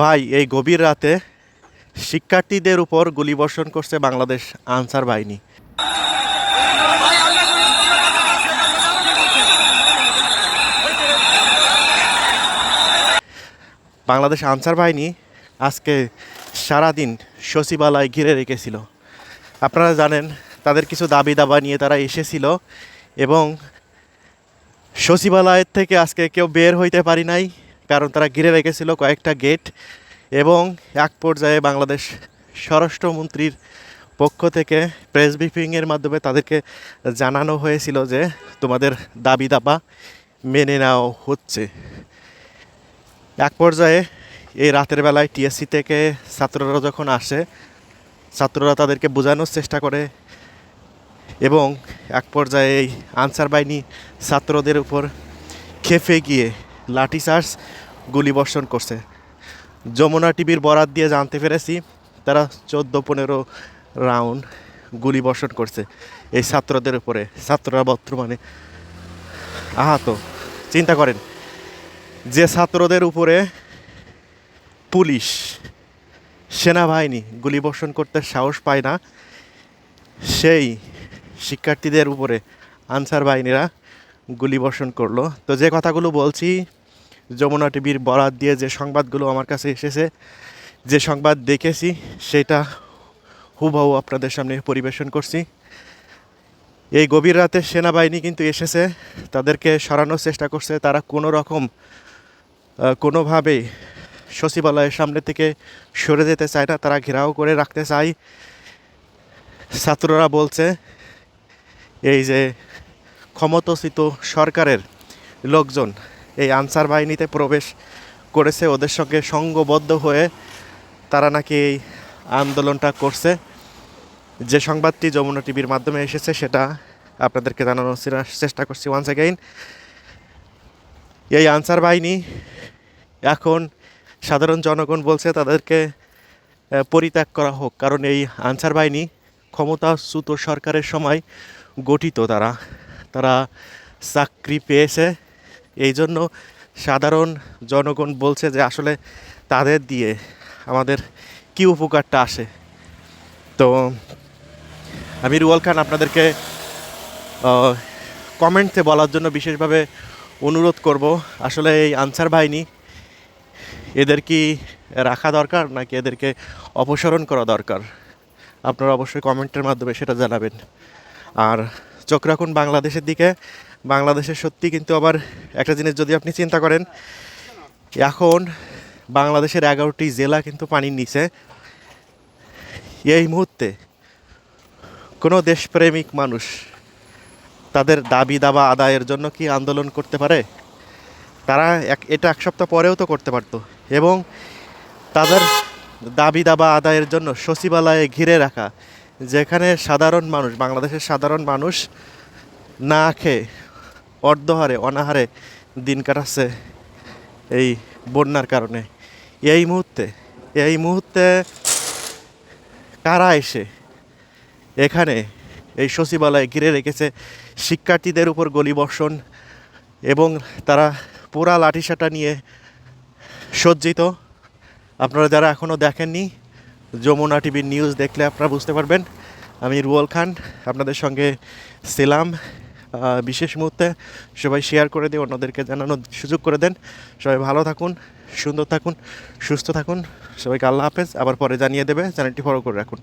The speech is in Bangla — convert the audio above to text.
ভাই, এই গভীর রাতে শিক্ষার্থীদের উপর গুলিবর্ষণ করছে বাংলাদেশ আনসার বাহিনী। বাংলাদেশ আনসার বাহিনী আজকে সারাদিন সচিবালয় ঘিরে রেখেছিল। আপনারা জানেন, তাদের কিছু দাবি দাবা নিয়ে তারা এসেছিল এবং সচিবালয়ের থেকে আজকে কেউ বের হইতে পারি নাই। কারণ তারা ঘিরে রেখেছিল কয়েকটা গেট এবং এক পর্যায়ে বাংলাদেশ স্বরাষ্ট্রমন্ত্রীর পক্ষ থেকে প্রেস ব্রিফিংয়ের মাধ্যমে তাদেরকে জানানো হয়েছিল যে তোমাদের দাবি দাবা মেনে নেওয়া হচ্ছে। এক পর্যায়ে এই রাতের বেলায় টিএসসি থেকে ছাত্ররা যখন আসে, ছাত্ররা তাদেরকে বোঝানোর চেষ্টা করে এবং এক পর্যায়ে এই আনসার বাহিনী ছাত্রদের উপর খেপে গিয়ে লাঠিচার্জ গুলিবর্ষণ করছে। যমুনা টিভির বরাত দিয়ে জানতে পেরেছি, তারা চোদ্দ পনেরো রাউন্ড গুলিবর্ষণ করছে এই ছাত্রদের উপরে। ছাত্ররা বর্তমানে আহত। চিন্তা করেন, যে ছাত্রদের উপরে পুলিশ, সেনাবাহিনী গুলিবর্ষণ করতে সাহস পায় না, সেই শিক্ষার্থীদের উপরে, আনসার বাহিনীরা গুলিবর্ষণ করল। তো যে কথাগুলো বলছি, যমুনা টিভির বরাত দিয়ে যে সংবাদগুলো আমার কাছে এসেছে, যে সংবাদ দেখেছি, সেটা হুবহু আপনাদের সামনে পরিবেশন করছি। এই গভীর রাতে সেনাবাহিনী কিন্তু এসেছে, তাদেরকে সরানোর চেষ্টা করছে। তারা কোনো রকম কোনোভাবেই সচিবালয়ের সামনে থেকে সরে যেতে চায় না, তারা ঘেরাও করে রাখতে চায়। ছাত্ররা বলছে, এই যে ক্ষমতাচ্যুত সরকারের লোকজন এই আনসার বাহিনীতে প্রবেশ করেছে। ওদের সঙ্গে সঙ্গবদ্ধ হয়ে তারা নাকি এই আন্দোলনটা করছে। যে সংবাদটি যমুনা টিভির মাধ্যমে এসেছে, সেটা আপনাদেরকে জানানোর চেষ্টা করছি ওয়ান্স অ্যাগাইন এই আনসার বাহিনী এখন সাধারণ জনগণ বলছে তাদেরকে পরিত্যাগ করা হোক। কারণ এই আনসার বাহিনী ক্ষমতাচ্যুত সরকারের সময় গঠিত তারা। তারা চাকরি পেয়েছে। এই জন্য সাধারণ জনগণ বলছে যে আসলে তাদের দিয়ে আমাদের কি উপকারটা আসে। তো আমি রুয়াল খান আপনাদেরকে কমেন্টে বলার জন্য বিশেষভাবে অনুরোধ করব। আসলে এই আনসার বাহিনী, এদের কি রাখা দরকার নাকি এদেরকে অপসারণ করা দরকার? আপনারা অবশ্যই কমেন্টের মাধ্যমে সেটা জানাবেন। আর চোখ রাখুন বাংলাদেশের দিকে। বাংলাদেশের সত্যি কিন্তু আবার একটা জিনিস যদি আপনি চিন্তা করেন, এখন বাংলাদেশের এগারোটি জেলা কিন্তু পানির নিচে। এই মুহূর্তে কোনো দেশপ্রেমিক মানুষ তাদের দাবি দাবা আদায়ের জন্য কি আন্দোলন করতে পারে? তারা এক, এটা এক সপ্তাহ পরেও তো করতে পারতো। এবং তাদের দাবি দাবা আদায়ের জন্য সচিবালয়ে ঘিরে রাখা যেখানে সাধারণ মানুষ, বাংলাদেশের সাধারণ মানুষ না খেয়ে অর্ধহারে, অনাহারে দিন কাটাচ্ছে এই বন্যার কারণে। এই মুহূর্তে এই মুহূর্তে কারা এসে এখানে এই সচিবালয়ে ঘিরে রেখেছে শিক্ষার্থীদের উপর গলিবর্ষণ এবং তারা পুরা লাঠিসাটা নিয়ে সজ্জিত? আপনারা যারা এখনও দেখেননি যমুনা টিভির নিউজ দেখলে আপনারা বুঝতে পারবেন। আমি রুয়াল খান, আপনাদের সঙ্গে ছিলাম। বিশেষ মুহূর্তে সবাই শেয়ার করে দিয়ে অন্যদেরকে জানানোর সুযোগ করে দেন। সবাই ভালো থাকুন, সুন্দর থাকুন, সুস্থ থাকুন। সবাইকে আল্লাহ হাফেজ। আবার পরে জানিয়ে দেবে চ্যানেলটি ফলো করে রাখুন।